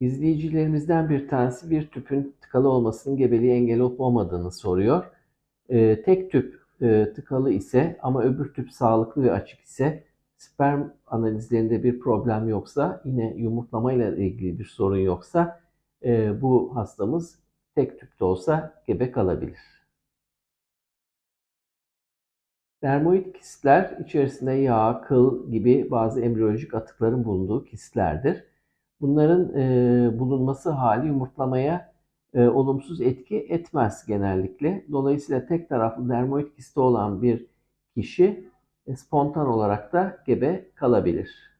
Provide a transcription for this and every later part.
İzleyicilerimizden bir tanesi bir tüpün tıkalı olmasının gebeliğe engel olup olmadığını soruyor. Ee, tek tüp e, tıkalı ise ama öbür tüp sağlıklı ve açık ise sperm analizlerinde bir problem yoksa yine yumurtlamayla ilgili bir sorun yoksa e, bu hastamız tek tüpte olsa gebe kalabilir. Dermoid kistler içerisinde yağ, kıl gibi bazı embriyolojik atıkların bulunduğu kistlerdir. Bunların e, bulunması hali yumurtlamaya e, olumsuz etki etmez genellikle. Dolayısıyla tek taraflı dermoid kisti olan bir kişi e, spontan olarak da gebe kalabilir.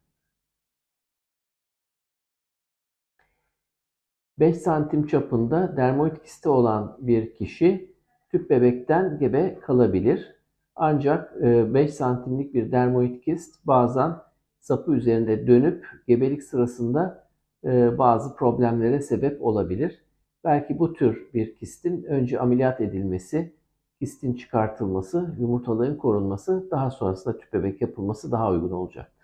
5 santim çapında dermoid kisti olan bir kişi tüp bebekten gebe kalabilir. Ancak 5 santimlik bir dermoid kist bazen sapı üzerinde dönüp gebelik sırasında e, bazı problemlere sebep olabilir. Belki bu tür bir kistin önce ameliyat edilmesi, kistin çıkartılması, yumurtalığın korunması, daha sonrasında tüp bebek yapılması daha uygun olacaktır.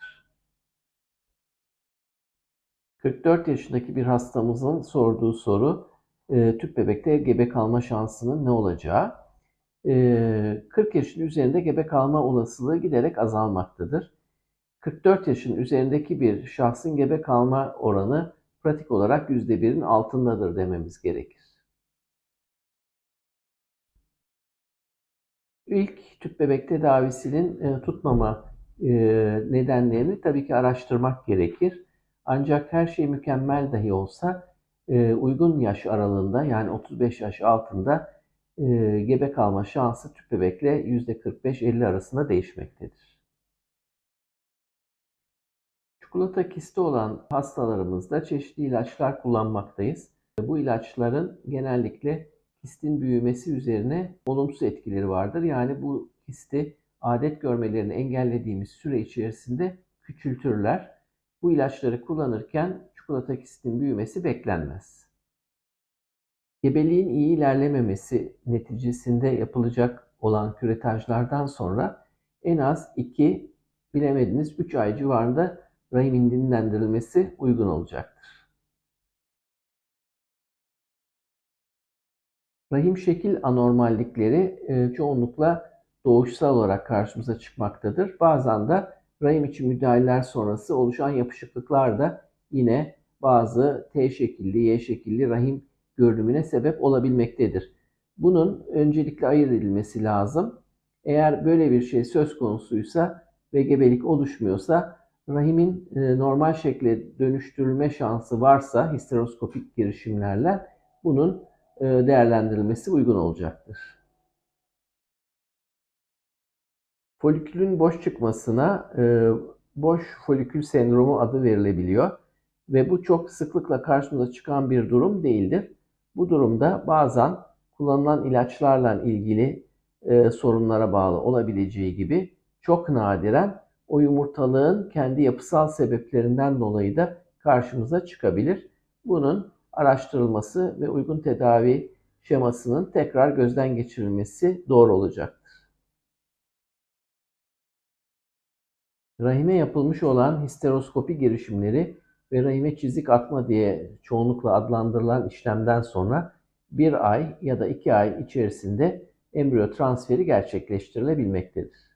44 yaşındaki bir hastamızın sorduğu soru, e, tüp bebekte gebe kalma şansının ne olacağı. 40 e, yaşın üzerinde gebe kalma olasılığı giderek azalmaktadır. 44 yaşın üzerindeki bir şahsın gebe kalma oranı pratik olarak %1'in altındadır dememiz gerekir. İlk tüp bebek tedavisinin e, tutmama e, nedenlerini tabii ki araştırmak gerekir. Ancak her şey mükemmel dahi olsa e, uygun yaş aralığında yani 35 yaş altında gebe kalma şansı tüp bebekle %45-50 arasında değişmektedir. Çikolata kisti olan hastalarımızda çeşitli ilaçlar kullanmaktayız. Bu ilaçların genellikle kistin büyümesi üzerine olumsuz etkileri vardır. Yani bu kisti adet görmelerini engellediğimiz süre içerisinde küçültürler. Bu ilaçları kullanırken çikolata kistin büyümesi beklenmez. Gebeliğin iyi ilerlememesi neticesinde yapılacak olan küretajlardan sonra en az 2 bilemediniz 3 ay civarında rahimin dinlendirilmesi uygun olacaktır. Rahim şekil anormallikleri e, çoğunlukla doğuşsal olarak karşımıza çıkmaktadır. Bazen de rahim içi müdahaleler sonrası oluşan yapışıklıklar da yine bazı T şekilli, Y şekilli rahim görünümüne sebep olabilmektedir. Bunun öncelikle ayırt edilmesi lazım. Eğer böyle bir şey söz konusuysa ve gebelik oluşmuyorsa rahimin e, normal şekle dönüştürülme şansı varsa histeroskopik girişimlerle bunun e, değerlendirilmesi uygun olacaktır. Folikülün boş çıkmasına e, boş folikül sendromu adı verilebiliyor ve bu çok sıklıkla karşımıza çıkan bir durum değildir. Bu durumda bazen kullanılan ilaçlarla ilgili sorunlara bağlı olabileceği gibi çok nadiren o yumurtalığın kendi yapısal sebeplerinden dolayı da karşımıza çıkabilir. Bunun araştırılması ve uygun tedavi şemasının tekrar gözden geçirilmesi doğru olacaktır. Rahime yapılmış olan histeroskopi girişimleri ve rahime çizik atma diye çoğunlukla adlandırılan işlemden sonra bir ay ya da iki ay içerisinde embriyo transferi gerçekleştirilebilmektedir.